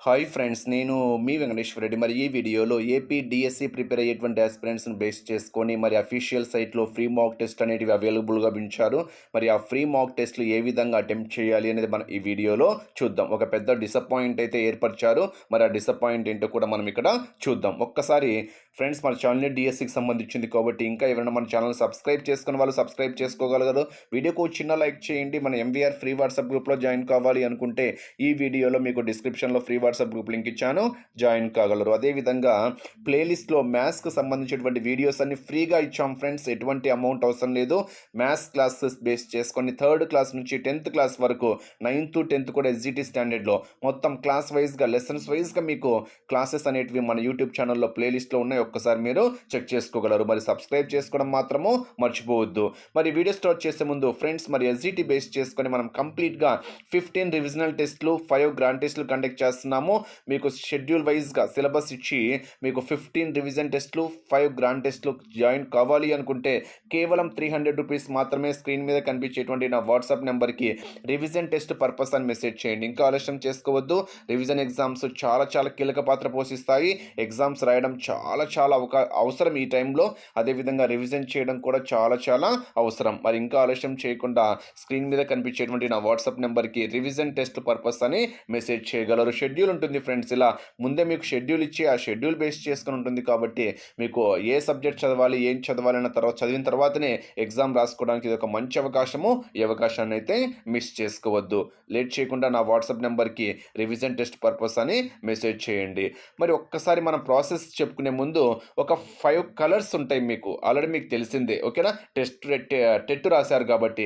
Hi friends నేను మీ వెంకటేశ్వర రెడ్డి. మరి ఈ వీడియోలో ఏపీ డిఎస్సి ప్రిపేర్ అయ్యేటువంటి ఆస్పిరెంట్స్ని బేస్ చేసుకొని మరి అఫీషియల్ సైట్లో ఫ్రీ మాక్ టెస్ట్ అనేటివి అవైలబుల్గా ఉంచారు మరి ఆ ఫ్రీ మాక్ టెస్ట్లు ఏ విధంగా అటెంప్ట్ చేయాలి అనేది మనం ఈ వీడియోలో చూద్దాం. ఒక పెద్ద డిసప్పాయింట్ అయితే ఏర్పరిచారు. మరి ఆ డిసప్పాయింట్ ఏంటో కూడా మనం ఇక్కడ చూద్దాం. ఒక్కసారి ఫ్రెండ్స్ మన ఛానల్ డిఎస్సికి సంబంధించింది కాబట్టి ఇంకా ఎవరైనా మన ఛానల్ సబ్స్క్రైబ్ చేసుకున్న వాళ్ళు సబ్స్క్రైబ్ చేసుకోగలరు వీడియోకు చిన్న లైక్ చేయండి. మన ఎంవీఆర్ ఫ్రీ వాట్సాప్ గ్రూప్లో జాయిన్ కావాలి అనుకుంటే ఈ వీడియోలో మీకు డిస్క్రిప్షన్లో ఫ్రీ వాట్సాప్ గ్రూప్ లింక్ ఇచ్చాను. జాయిన్ కాగలరు. అదేవిధంగా ప్లేలిస్ట్లో మ్యాథ్స్కి సంబంధించినటువంటి వీడియోస్ అన్ని ఫ్రీగా ఇచ్చాం ఫ్రెండ్స్. ఎటువంటి అమౌంట్ అవసరం లేదు. మ్యాథ్స్ క్లాసెస్ బేస్ చేసుకొని థర్డ్ క్లాస్ నుంచి టెన్త్ క్లాస్ వరకు నైన్త్ టెన్త్ కూడా ఎస్జిటి స్టాండర్డ్లో మొత్తం క్లాస్ వైజ్గా లెసన్స్ వైజ్గా మీకు క్లాసెస్ అనేటివి మన యూట్యూబ్ ఛానల్లో ప్లేలిస్ట్లో ఉన్నాయి. ఒక్కసారి మీరు చెక్ చేసుకోగలరు. మరి సబ్స్క్రైబ్ చేసుకోవడం మాత్రము మర్చిపోవద్దు. మరి వీడియో స్టార్ట్ చేసే ముందు ఫ్రెండ్స్ మరి ఎస్జిటి బేస్ చేసుకొని మనం కంప్లీట్గా ఫిఫ్టీన్ రివిజనల్ టెస్ట్లు ఫైవ్ గ్రాండ్ టెస్ట్లు కండక్ట్ చేస్తున్నాము. మీకు షెడ్యూల్ వైజ్గా సిలబస్ ఇచ్చి మీకు ఫిఫ్టీన్ రివిజన్ టెస్ట్లు ఫైవ్ గ్రాండ్ టెస్ట్లు జాయిన్ కావాలి అనుకుంటే కేవలం త్రీ హండ్రెడ్ రూపీస్ మాత్రమే స్క్రీన్ మీద కనిపించేటువంటి నా వాట్సాప్ నెంబర్కి రివిజన్ టెస్ట్ పర్పస్ అని మెసేజ్ చేయండి. ఇంకా ఆలస్యం చేసుకోవద్దు. రివిజన్ ఎగ్జామ్స్ చాలా చాలా కీలక పాత్ర పోషిస్తాయి. ఎగ్జామ్స్ రాయడం చాలా చాలా అవకా అవసరం ఈ టైంలో అదేవిధంగా రివిజన్ చేయడం కూడా చాలా చాలా అవసరం. మరి ఇంకా ఆలస్యం చేయకుండా స్క్రీన్ మీద కనిపించేటువంటి నా వాట్సాప్ నెంబర్కి రివిజన్ టెస్ట్ పర్పస్ అని మెసేజ్ చేయగలరు. షెడ్యూల్ ఉంటుంది ఫ్రెండ్స్. ఇలా ముందే మీకు షెడ్యూల్ ఇచ్చి ఆ షెడ్యూల్ బేస్ చేసుకుని ఉంటుంది కాబట్టి మీకు ఏ సబ్జెక్ట్ చదవాలి ఏం చదవాలి అన్న తర్వాత చదివిన తర్వాతనే ఎగ్జామ్ రాసుకోవడానికి ఇది ఒక మంచి అవకాశము. ఈ అవకాశాన్ని అయితే మిస్ చేసుకోవద్దు. లేట్ చేయకుండా నా వాట్సాప్ నెంబర్కి రివిజన్ టెస్ట్ పర్పస్ అని మెసేజ్ చేయండి. మరి ఒక్కసారి మనం ప్రాసెస్ చెప్పుకునే ముందు ఒక ఫైవ్ కలర్స్ ఉంటాయి మీకు. ఆల్రెడీ మీకు తెలిసిందే ఓకేనా? టెస్ట్ టెట్ రాశారు కాబట్టి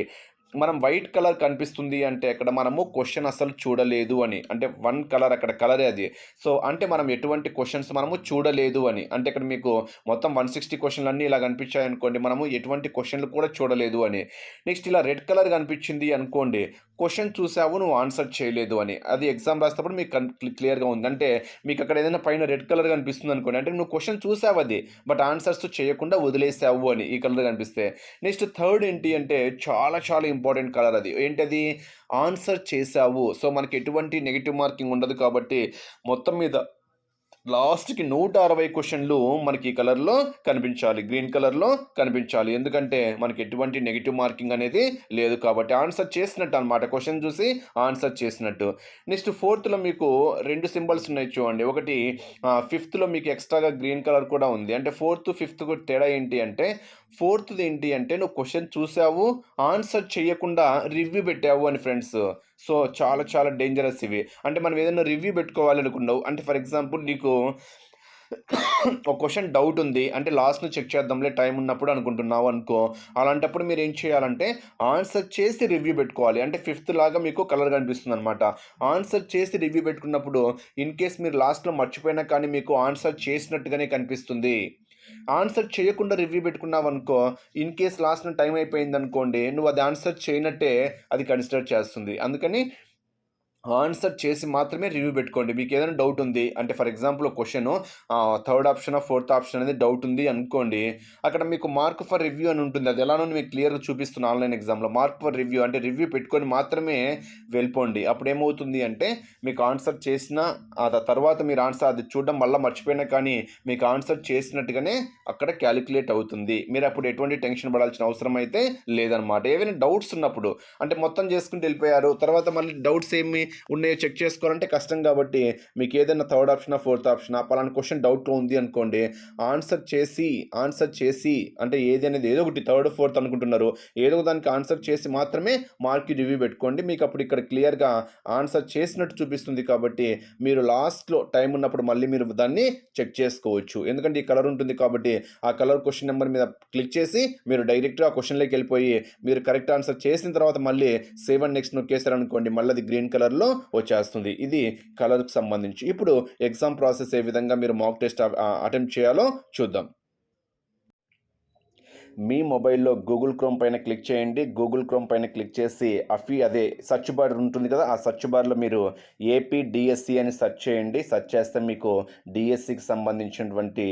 మనం వైట్ కలర్ కనిపిస్తుంది అంటే అక్కడ మనము క్వశ్చన్ అసలు చూడలేదు అని. అంటే వన్ కలర్ అక్కడ కలరే అది. సో అంటే మనం ఎటువంటి క్వశ్చన్స్ మనము చూడలేదు అని. అంటే ఇక్కడ మీకు మొత్తం వన్ సిక్స్టీ క్వశ్చన్లు అన్నీ ఇలా కనిపించాయి అనుకోండి మనము ఎటువంటి క్వశ్చన్లు కూడా చూడలేదు అని. నెక్స్ట్ ఇలా రెడ్ కలర్ కనిపించింది అనుకోండి క్వశ్చన్ చూసావు నువ్వు ఆన్సర్ చేయలేదు అని. అది ఎగ్జామ్ రాసేటప్పుడు మీకు కన్ క్లియర్గా ఉంది. అంటే మీకు అక్కడ ఏదైనా పైన రెడ్ కలర్ కనిపిస్తుంది అనుకోండి అంటే నువ్వు క్వశ్చన్ చూసావు అది బట్ ఆన్సర్స్ చేయకుండా వదిలేసావు అని ఈ కలర్ కనిపిస్తే. నెక్స్ట్ థర్డ్ ఏంటి అంటే చాలా చాలా ఇంపార్టెంట్ కలర్ అది. ఏంటది? ఆన్సర్ చేసావు సో మనకి ఎటువంటి నెగిటివ్ మార్కింగ్ ఉండదు కాబట్టి మొత్తం మీద లాస్ట్కి నూట అరవై క్వశ్చన్లు మనకి ఈ కలర్లో కనిపించాలి. గ్రీన్ కలర్లో కనిపించాలి. ఎందుకంటే మనకి ఎటువంటి నెగిటివ్ మార్కింగ్ అనేది లేదు కాబట్టి ఆన్సర్ చేసినట్టు అనమాట క్వశ్చన్ చూసి ఆన్సర్ చేసినట్టు. నెక్స్ట్ ఫోర్త్లో మీకు రెండు సింబల్స్ ఉన్నాయి చూడండి. ఒకటి ఫిఫ్త్లో మీకు ఎక్స్ట్రాగా గ్రీన్ కలర్ కూడా ఉంది. అంటే ఫోర్త్ ఫిఫ్త్ తేడా ఏంటి అంటే ఫోర్త్ది ఏంటి అంటే నువ్వు క్వశ్చన్ చూసావు ఆన్సర్ చేయకుండా రివ్యూ పెట్టావు అని ఫ్రెండ్స్. సో చాలా చాలా డేంజరస్ ఇవి. అంటే మనం ఏదైనా రివ్యూ పెట్టుకోవాలి అనుకున్నావు అంటే ఫర్ ఎగ్జాంపుల్ నీకు ఒక క్వశ్చన్ డౌట్ ఉంది అంటే లాస్ట్ను చెక్ చేద్దాంలే టైం ఉన్నప్పుడు అనుకుంటున్నావు అనుకో. అలాంటప్పుడు మీరు ఏం చేయాలంటే ఆన్సర్ చేసి రివ్యూ పెట్టుకోవాలి. అంటే ఫిఫ్త్ లాగా మీకు కలర్ కనిపిస్తుంది అనమాట ఆన్సర్ చేసి రివ్యూ పెట్టుకున్నప్పుడు ఇన్ కేస్ మీరు లాస్ట్లో మర్చిపోయినా కానీ మీకు ఆన్సర్ చేసినట్టుగానే కనిపిస్తుంది. ఆన్సర్ చేయకుండా రివ్యూ పెట్టుకున్నావు అనుకో ఇన్ కేస్ లాస్ట్ టైం అయిపోయింది అనుకోండి నువ్వు అది ఆన్సర్ చేయనట్టే అది కన్సిడర్ చేస్తుంది. అందుకని ఆన్సర్ చేసి మాత్రమే రివ్యూ పెట్టుకోండి. మీకు ఏదైనా డౌట్ ఉంది అంటే for example question third option fourth option అనేది డౌట్ ఉంది అనుకోండి అక్కడ మీకు మార్క్ ఫర్ రివ్యూ అని ఉంటుంది. అది ఎలానో మీకు క్లియర్గా చూపిస్తున్న ఆన్లైన్ ఎగ్జామ్లో మార్క్ ఫర్ రివ్యూ అంటే రివ్యూ పెట్టుకొని మాత్రమే వెళ్ళిపోండి. అప్పుడు ఏమవుతుంది అంటే మీకు ఆన్సర్ చేసిన ఆ తర్వాత మీరు ఆన్సర్ అది చూడడం మళ్ళీ మర్చిపోయినా కానీ మీకు ఆన్సర్ చేసినట్టుగానే అక్కడ క్యాలిక్యులేట్ అవుతుంది. మీరు అప్పుడు ఎటువంటి టెన్షన్ పడాల్సిన అవసరం అయితే లేదనమాట ఏవైనా డౌట్స్ ఉన్నప్పుడు అంటే మొత్తం చేసుకుంటూ వెళ్ళిపోయారు తర్వాత మళ్ళీ డౌట్స్ ఏమి ఉన్నాయో చెక్ చేసుకోవాలంటే కష్టం కాబట్టి మీకు ఏదైనా థర్డ్ ఆప్షన్ ఫోర్త్ ఆప్షన్ పలానా క్వశ్చన్ డౌట్లో ఉంది అనుకోండి ఆన్సర్ చేసి ఆన్సర్ చేసి అంటే ఏది అనేది ఏదో ఒకటి థర్డ్ ఫోర్త్ అనుకుంటున్నారు ఏదో దానికి ఆన్సర్ చేసి మాత్రమే మార్క్ రివ్యూ పెట్టుకోండి మీకు అప్పుడు ఇక్కడ క్లియర్గా ఆన్సర్ చేసినట్టు చూపిస్తుంది కాబట్టి మీరు లాస్ట్లో టైం ఉన్నప్పుడు మళ్ళీ మీరు దాన్ని చెక్ చేసుకోవచ్చు. ఎందుకంటే ఈ కలర్ ఉంటుంది కాబట్టి ఆ కలర్ క్వశ్చన్ నెంబర్ మీద క్లిక్ చేసి మీరు డైరెక్ట్గా ఆ క్వశ్చన్లోకి వెళ్ళిపోయి మీరు కరెక్ట్ ఆన్సర్ చేసిన తర్వాత మళ్ళీ సేవ్ అండ్ నెక్స్ట్ నొక్కేశారనుకోండి మళ్ళీ అది గ్రీన్ కలర్లో వచ్చేస్తుంది. ఇది కలర్కి సంబంధించి. ఇప్పుడు ఎగ్జామ్ ప్రాసెస్ ఏ విధంగా మీరు మాక్ టెస్ట్ అటెంప్ట్ చేయాలో చూద్దాం. మీ మొబైల్లో గూగుల్ క్రోమ్ పైన క్లిక్ చేయండి. గూగుల్ క్రోమ్ పైన క్లిక్ చేసి అఫీ అదే సర్చ్ బార్ ఉంటుంది కదా ఆ సర్చ్ బార్లో మీరు ఏపీ డిఎస్సి అని సెర్చ్ చేయండి. సెర్చ్ చేస్తే మీకు డిఎస్సికి సంబంధించినటువంటి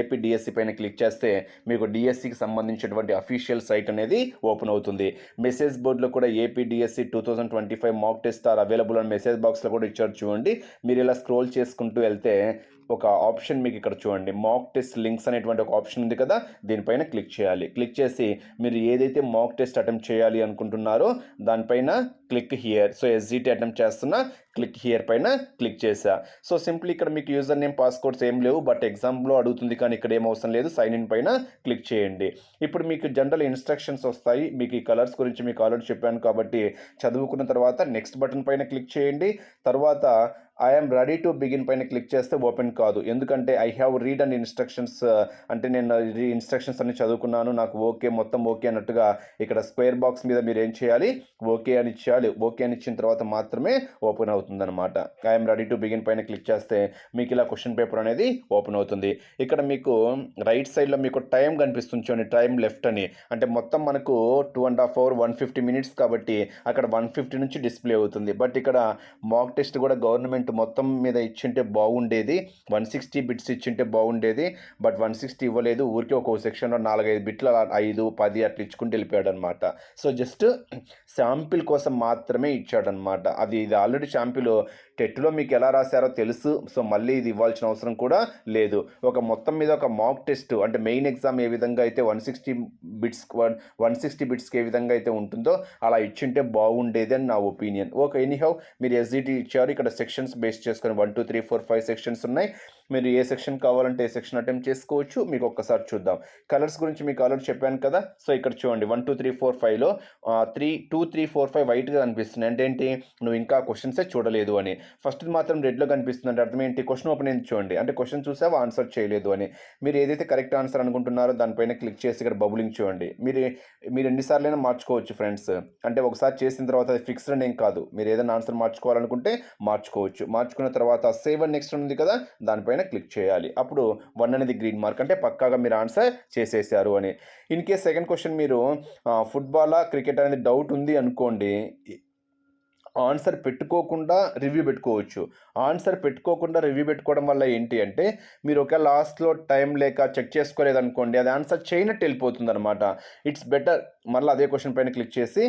ఏపీ డిఎస్సి పైన క్లిక్ చేస్తే మీకు డిఎస్సికి సంబంధించినటువంటి అఫీషియల్ సైట్ అనేది ఓపెన్ అవుతుంది. మెసేజ్ బోర్డులో కూడా AP DSC two thousand twenty five mock test are available అని మెసేజ్ బాక్స్లో కూడా ఇచ్చారు చూడండి. మీరు ఇలా స్క్రోల్ చేసుకుంటూ వెళ్తే ఒక ఆప్షన్ మీకు ఇక్కడ చూడండి. మాక్ టెస్ట్ లింక్స్ అనేటువంటి ఒక ఆప్షన్ ఉంది కదా దీనిపైన క్లిక్ చేయాలి. క్లిక్ చేసి మీరు ఏదైతే మాక్ టెస్ట్ అటెంప్ట్ చేయాలి అనుకుంటున్నారో దానిపైన click here so SGT attempt చేస్తున్నా క్లిక్ హియర్ పైన క్లిక్ చేసా సో సింప్లీ ఇక్కడ మీకు యూజర్ నేమ్ పాస్వర్డ్స్ ఏం లేవు బట్ ఎగ్జామ్లో అడుగుతుంది కానీ ఇక్కడ ఏం అవసరం లేదు సైన్ ఇన్ పైన క్లిక్ చేయండి. ఇప్పుడు మీకు జనరల్ ఇన్స్ట్రక్షన్స్ వస్తాయి. మీకు ఈ కలర్స్ గురించి మీకు ఆల్రెడీ చెప్పాను కాబట్టి చదువుకున్న తర్వాత నెక్స్ట్ బటన్ పైన క్లిక్ చేయండి. తర్వాత ఐఎమ్ రెడీ టు బిగిన్ పైన క్లిక్ చేస్తే ఓపెన్ కాదు. ఎందుకంటే I have read and instructions అంటే నేను ఇన్స్ట్రక్షన్స్ అన్ని చదువుకున్నాను. నాకు ఓకే మొత్తం ఓకే అన్నట్టుగా ఇక్కడ స్క్వేర్ బాక్స్ మీద మీరు ఏం చేయాలి? ఓకే అని ఇచ్చేయాలి. ఓకే అని ఇచ్చిన తర్వాత మాత్రమే ఓపెన్ అవుతుందన్నమాట. ఐఎమ్ రెడీ టు బిగిన్ పైన క్లిక్ చేస్తే మీకు ఇలా క్వశ్చన్ పేపర్ అనేది ఓపెన్ అవుతుంది. ఇక్కడ మీకు రైట్ సైడ్లో మీకు టైం కనిపిస్తుంది చూడండి. టైం లెఫ్ట్ అని. అంటే మొత్తం మనకు two and half hour one fifty minutes కాబట్టి అక్కడ వన్ ఫిఫ్టీ నుంచి డిస్ప్లే అవుతుంది. బట్ ఇక్కడ మాక్ టెస్ట్ కూడా గవర్నమెంట్ మొత్తం మీద ఇచ్చింటే బాగుండేది. వన్ సిక్స్టీ బిట్స్ ఇచ్చింటే బాగుండేది. బట్ వన్ సిక్స్టీ ఇవ్వలేదు. ఊరికే ఒక్కో సెక్షన్లో నాలుగైదు బిట్లు ఐదు పది అట్లా ఇచ్చుకుంటూ వెళ్ళిపోయాడు అనమాట సో జస్ట్ శాంపిల్ కోసం మాత్రమే ఇచ్చాడనమాట. అది ఇది ఆల్రెడీ శాంపిల్ టెట్లో మీకు ఎలా రాశారో తెలుసు. సో మళ్ళీ ఇది ఇవ్వాల్సిన అవసరం కూడా లేదు. ఒక మొత్తం మీద ఒక మాక్ టెస్ట్ అంటే మెయిన్ ఎగ్జామ్ ఏ విధంగా అయితే one sixty bits one one sixty బిట్స్కి ఏ విధంగా అయితే ఉంటుందో అలా ఇచ్చింటే బాగుండేది అని నా ఒపీనియన్ ఓకే ఎనీహౌ మీరు ఎస్జిటి ఇచ్చారు. ఇక్కడ సెక్షన్స్ బేస్ చేసుకొని one two three four five sections ఉన్నాయి. మీరు ఏ సెక్షన్ కావాలంటే ఏ సెక్షన్ అటెంప్ట్ చేసుకోవచ్చు. మీకు ఒక్కసారి చూద్దాం. కలర్స్ గురించి మీకు ఆల్రెడీ చెప్పాను కదా. సో ఇక్కడ చూడండి. వన్ టూ త్రీ ఫోర్ ఫైవ్లో three two three four five వైట్గా కనిపిస్తుంది అంటే ఏంటి? నువ్వు ఇంకా క్వశ్చన్సే చూడలేదు అని. ఫస్ట్ మాత్రం రెడ్లో కనిపిస్తుంది అంటే అర్థం ఏంటి? క్వశ్చన్ ఓపెన్ అయింది చూడండి. అంటే క్వశ్చన్ చూసావు ఆన్సర్ చేయలేదు అని. మీరు ఏదైతే కరెక్ట్ ఆన్సర్ అనుకుంటున్నారో దానిపైన క్లిక్ చేసి ఇక్కడ బబులింగ్ చూడండి. మీరు మీరు ఎన్నిసార్లైనా మార్చుకోవచ్చు ఫ్రెండ్స్. అంటే ఒకసారి చేసిన తర్వాత అది ఫిక్స్డ్ అని ఏం కాదు. మీరు ఏదైనా ఆన్సర్ మార్చుకోవాలనుకుంటే మార్చుకోవచ్చు. మార్చుకున్న తర్వాత సేవ్ అని నెక్స్ట్ ఉంది కదా దానిపైన క్లిక్ చేయాలి. అప్పుడు వన్ అనేది గ్రీన్ మార్క్. అంటే పక్కాగా మీరు ఆన్సర్ చేసేసారు అని. ఇన్ కేస్ సెకండ్ క్వశ్చన్ మీరు ఫుట్బాలా క్రికెట్ అనేది డౌట్ ఉంది అనుకోండి ఆన్సర్ పెట్టుకోకుండా రివ్యూ పెట్టుకోవచ్చు. ఆన్సర్ పెట్టుకోకుండా రివ్యూ పెట్టుకోవడం వల్ల ఏంటి అంటే మీరు ఒక లాస్ట్లో టైం లేక చెక్ చేసుకోలేదనుకోండి అది ఆన్సర్ చేయనట్టు వెళ్ళిపోతుంది అనమాట ఇట్స్ బెటర్. మళ్ళీ అదే క్వశ్చన్ పైన క్లిక్ చేసి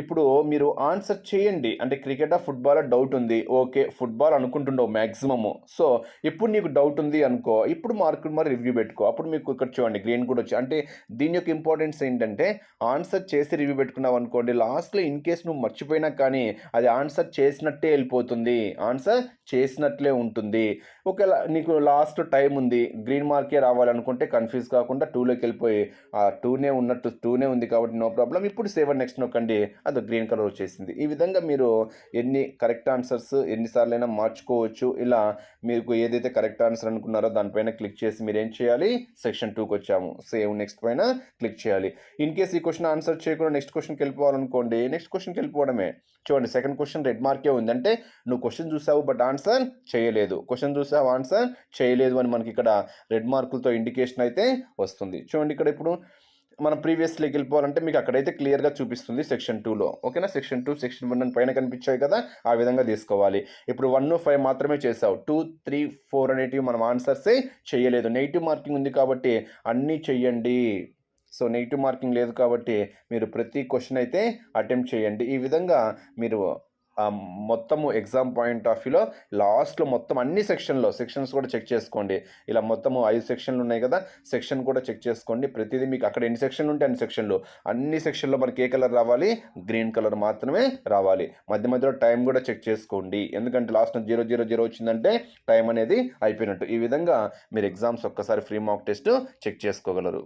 ఇప్పుడు మీరు ఆన్సర్ చేయండి. అంటే క్రికెట్ ఫుట్బాల్ డౌట్ ఉంది. ఓకే ఫుట్బాల్ అనుకుంటుండవు మ్యాక్సిమము సో ఇప్పుడు నీకు డౌట్ ఉంది అనుకో ఇప్పుడు మార్కులు మరి రివ్యూ పెట్టుకో. అప్పుడు మీకు ఇక్కడ చూడండి గ్రీన్ కూడా వచ్చి అంటే దీని యొక్క ఇంపార్టెన్స్ ఏంటంటే ఆన్సర్ చేసి రివ్యూ పెట్టుకున్నావు అనుకోండి లాస్ట్లో ఇన్ కేస్ నువ్వు మర్చిపోయినా కానీ అది ఆన్సర్ చేసినట్టే వెళ్ళిపోతుంది. ఆన్సర్ చేసినట్లే ఉంటుంది. ఒకవేళ నీకు లాస్ట్ టైం ఉంది గ్రీన్ మార్కే రావాలనుకుంటే కన్ఫ్యూజ్ కాకుండా టూలోకి వెళ్ళిపోయి ఆ టూనే ఉన్నట్టు టూనే ఉంది కాబట్టి నో ప్రాబ్లం ఇప్పుడు సెవెన్ నెక్స్ట్ నొక్కండి. అది గ్రీన్ కలర్ వచ్చేసింది. ఈ విధంగా మీరు ఎన్ని కరెక్ట్ ఆన్సర్స్ ఎన్నిసార్లైనా మార్చుకోవచ్చు. ఇలా మీకు ఏదైతే కరెక్ట్ ఆన్సర్ అనుకున్నారో దానిపైన క్లిక్ చేసి మీరు ఏం చేయాలి? సెక్షన్ టూకి వచ్చాము. సేవ్ నెక్స్ట్ పైన క్లిక్ చేయాలి. ఇన్ కేస్ ఈ క్వశ్చన్ ఆన్సర్ చేయకుండా నెక్స్ట్ క్వశ్చన్కి వెళ్ళిపోవాలనుకోండి నెక్స్ట్ క్వశ్చన్కి వెళ్ళిపోవడమే. చూడండి సెకండ్ క్వశ్చన్ రెడ్ మార్కే ఉందంటే నువ్వు క్వశ్చన్ చూసావు బట్ ఆన్సర్ చేయలేదు. క్వశ్చన్ చూసావు ఆన్సర్ చేయలేదు అని మనకి ఇక్కడ రెడ్ మార్కులతో ఇండికేషన్ అయితే వస్తుంది. చూడండి ఇక్కడ ఇప్పుడు మనం ప్రీవియస్లోకి వెళ్ళిపోవాలంటే మీకు అక్కడైతే క్లియర్గా చూపిస్తుంది సెక్షన్ టూలో ఓకేనా సెక్షన్ టూ సెక్షన్ వన్ పైన కనిపించాయి కదా ఆ విధంగా తీసుకోవాలి. ఇప్పుడు వన్ ఫైవ్ మాత్రమే చేసావు. టూ త్రీ ఫోర్ అనేటివి మనం ఆన్సర్సే చేయలేదు. నెగిటివ్ మార్కింగ్ ఉంది కాబట్టి అన్నీ చెయ్యండి. సో నెగిటివ్ మార్కింగ్ లేదు కాబట్టి మీరు ప్రతి క్వశ్చన్ అయితే అటెంప్ట్ చేయండి. ఈ విధంగా మీరు మొత్తము ఎగ్జామ్ పాయింట్ ఆఫ్ వ్యూలో లాస్ట్లో మొత్తం అన్ని సెక్షన్లో సెక్షన్స్ కూడా చెక్ చేసుకోండి. ఇలా మొత్తము ఐదు సెక్షన్లు ఉన్నాయి కదా సెక్షన్ కూడా చెక్ చేసుకోండి. ప్రతిదీ మీకు అక్కడ ఎన్ని సెక్షన్లు ఉంటే అన్ని సెక్షన్లు అన్ని సెక్షన్లో మనకి ఏ కలర్ రావాలి? గ్రీన్ కలర్ మాత్రమే రావాలి. మధ్య మధ్యలో టైం కూడా చెక్ చేసుకోండి. ఎందుకంటే లాస్ట్ జీరో జీరో జీరో వచ్చిందంటే టైం అనేది అయిపోయినట్టు. ఈ విధంగా మీరు ఎగ్జామ్స్ ఒక్కసారి ఫ్రీ మాక్ టెస్ట్ చెక్ చేసుకోగలరు.